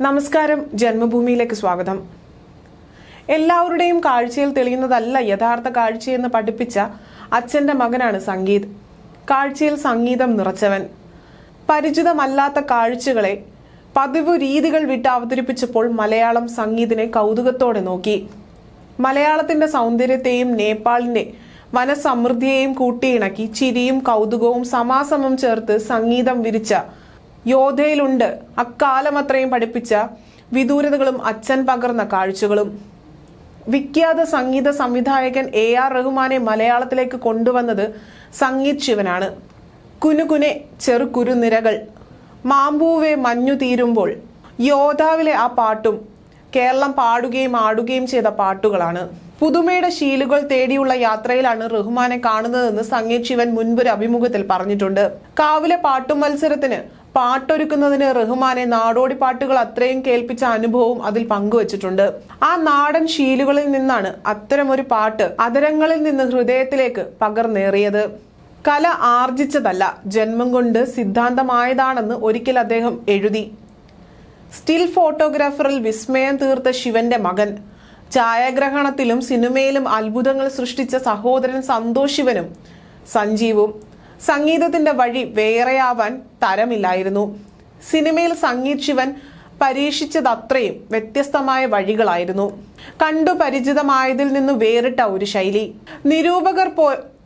നമസ്കാരം ജന്മഭൂമിയിലേക്ക് സ്വാഗതം. എല്ലാവരുടെയും കാഴ്ചയിൽ തെളിയുന്നതല്ല യഥാർത്ഥ കാഴ്ചയെന്ന് പഠിപ്പിച്ച അച്ഛന്റെ മകനാണ് സംഗീത്. കാഴ്ചയിൽ സംഗീതം നിറച്ചവൻ. പരിചിതമല്ലാത്ത കാഴ്ചകളെ പതിവ് രീതികൾ വിട്ട് അവതരിപ്പിച്ചപ്പോൾ മലയാളം സംഗീതിനെ കൗതുകത്തോടെ നോക്കി. മലയാളത്തിന്റെ സൗന്ദര്യത്തെയും നേപ്പാളിന്റെ വനസമൃദ്ധിയെയും കൂട്ടിയിണക്കി ചിരിയും കൗതുകവും സമാസമം ചേർത്ത് സംഗീതം വിരിച്ച യോധയിലുണ്ട്. അക്കാലം അത്രയും പഠിപ്പിച്ച വിദൂരതകളും അച്ഛൻ പകർന്ന കാഴ്ചകളും. വിഖ്യാത സംഗീത സംവിധായകൻ എ ആർ റഹ്മാനെ മലയാളത്തിലേക്ക് കൊണ്ടുവന്നത് സംഗീത് ശിവനാണ്. കുനുകുനെ ചെറുകുരുനിരകൾ മാമ്പൂവെ മഞ്ഞു തീരുമ്പോൾ യോധാവിലെ ആ പാട്ടും കേരളം പാടുകയും ആടുകയും ചെയ്ത പാട്ടുകളാണ്. പുതുമയുടെ ശീലുകൾ തേടിയുള്ള യാത്രയിലാണ് റഹ്മാനെ കാണുന്നതെന്ന് സംഗീത് ശിവൻ മുൻപൊരു അഭിമുഖത്തിൽ പറഞ്ഞിട്ടുണ്ട്. കാവിലെ പാട്ടു മത്സരത്തിന് പാട്ടൊരുക്കുന്നതിന് റഹ്മാനെ നാടോടി പാട്ടുകൾ അത്രയും കേൾപ്പിച്ച അനുഭവവും അതിൽ പങ്കുവച്ചിട്ടുണ്ട്. ആ നാടൻ ശീലുകളിൽ നിന്നാണ് അത്തരമൊരു പാട്ട് അതരങ്ങളിൽ നിന്ന് ഹൃദയത്തിലേക്ക് പകർന്നേറിയത്. കല ആർജിച്ചതല്ല ജന്മം കൊണ്ട് സിദ്ധാന്തമായതാണെന്ന് ഒരിക്കൽ അദ്ദേഹം എഴുതി. സ്റ്റിൽ ഫോട്ടോഗ്രാഫറിൽ വിസ്മയം തീർത്ത ശിവന്റെ മകൻ. ഛായാഗ്രഹണത്തിലും സിനിമയിലും അത്ഭുതങ്ങൾ സൃഷ്ടിച്ച സഹോദരൻ സന്തോഷ് ശിവനും സഞ്ജീവും സംഗീതത്തിന്റെ വഴി വേറെയാവാൻ തരമില്ലായിരുന്നു. സിനിമയിൽ സംഗീത് ശിവൻ പരീക്ഷിച്ചതത്രയും വ്യത്യസ്തമായ വഴികളായിരുന്നു. കണ്ടു പരിചിതമായതിൽ നിന്ന് വേറിട്ട ഒരു ശൈലി. നിരൂപകർ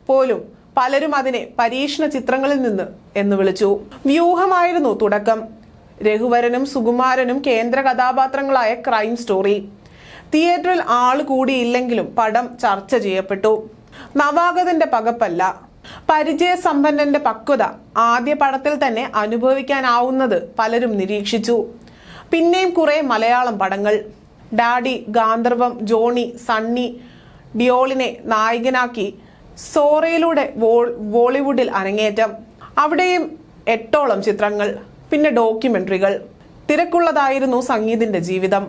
പോലും പലരും അതിനെ പരീക്ഷണ ചിത്രങ്ങളിൽ നിന്ന് എന്ന് വിളിച്ചു. വ്യൂഹമായിരുന്നു തുടക്കം. രഘുവരനും സുകുമാരനും കേന്ദ്ര കഥാപാത്രങ്ങളായ ക്രൈം സ്റ്റോറി. തിയേറ്ററിൽ ആൾ കൂടിയില്ലെങ്കിലും പടം ചർച്ച ചെയ്യപ്പെട്ടു. നവാഗതന്റെ പകപ്പല്ല. പരിചയസമ്പന്നന്റെ പക്വത ആദ്യ പടത്തിൽ തന്നെ അനുഭവിക്കാനാവുന്നത് പലരും നിരീക്ഷിച്ചു. പിന്നെയും കുറെ മലയാളം പടങ്ങൾ. ഡാഡി ഗാന്ധർവം ജോണി സണ്ണി ഡിയോളിനെ നായകനാക്കി സോറയിലൂടെ ബോളിവുഡിൽ അരങ്ങേറ്റം. അവിടെയും എട്ടോളം ചിത്രങ്ങൾ പിന്നെ ഡോക്യുമെന്ററികൾ. തിരക്കുള്ളതായിരുന്നു സംഗീതിന്റെ ജീവിതം.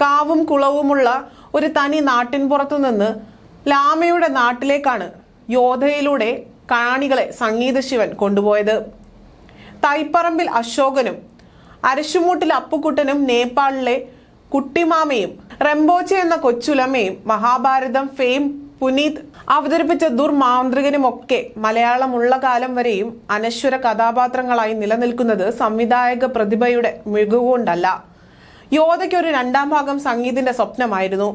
കാവും കുളവുമുള്ള ഒരു തനി നാട്ടിൻപുറത്തു നിന്ന് ലാമയുടെ നാട്ടിലേക്കാണ് യോധയിലൂടെ കാണികളെ സംഗീത ശിവൻ കൊണ്ടുപോയത്. തൈപ്പറമ്പിൽ അശോകനും അരശുമൂട്ടിൽ അപ്പുക്കുട്ടനും നേപ്പാളിലെ കുട്ടിമാമയും റെമ്പോച്ച എന്ന കൊച്ചുലമയും മഹാഭാരതം ഫെയിം പുനീത് അവതരിപ്പിച്ച ദുർമാന്ത്രികനുമൊക്കെ മലയാളമുള്ള കാലം വരെയും അനശ്വര കഥാപാത്രങ്ങളായി നിലനിൽക്കുന്നത് സംവിധായക പ്രതിഭയുടെ മികവുകൊണ്ടല്ല. യോധയ്ക്ക് ഒരു രണ്ടാം ഭാഗം സംഗീതിന്റെ സ്വപ്നമായിരുന്നു.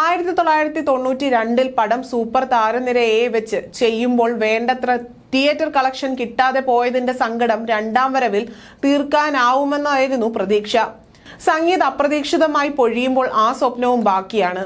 ആയിരത്തി തൊള്ളായിരത്തി തൊണ്ണൂറ്റി രണ്ടിൽ പടം സൂപ്പർ താരനിരയെ വെച്ച് ചെയ്യുമ്പോൾ വേണ്ടത്ര തിയേറ്റർ കളക്ഷൻ കിട്ടാതെ പോയതിന്റെ സങ്കടം രണ്ടാം വരവിൽ തീർക്കാനാവുമെന്നായിരുന്നു പ്രതീക്ഷ. സംഗീത് അപ്രതീക്ഷിതമായി പൊഴിയുമ്പോൾ ആ സ്വപ്നവും ബാക്കിയാണ്.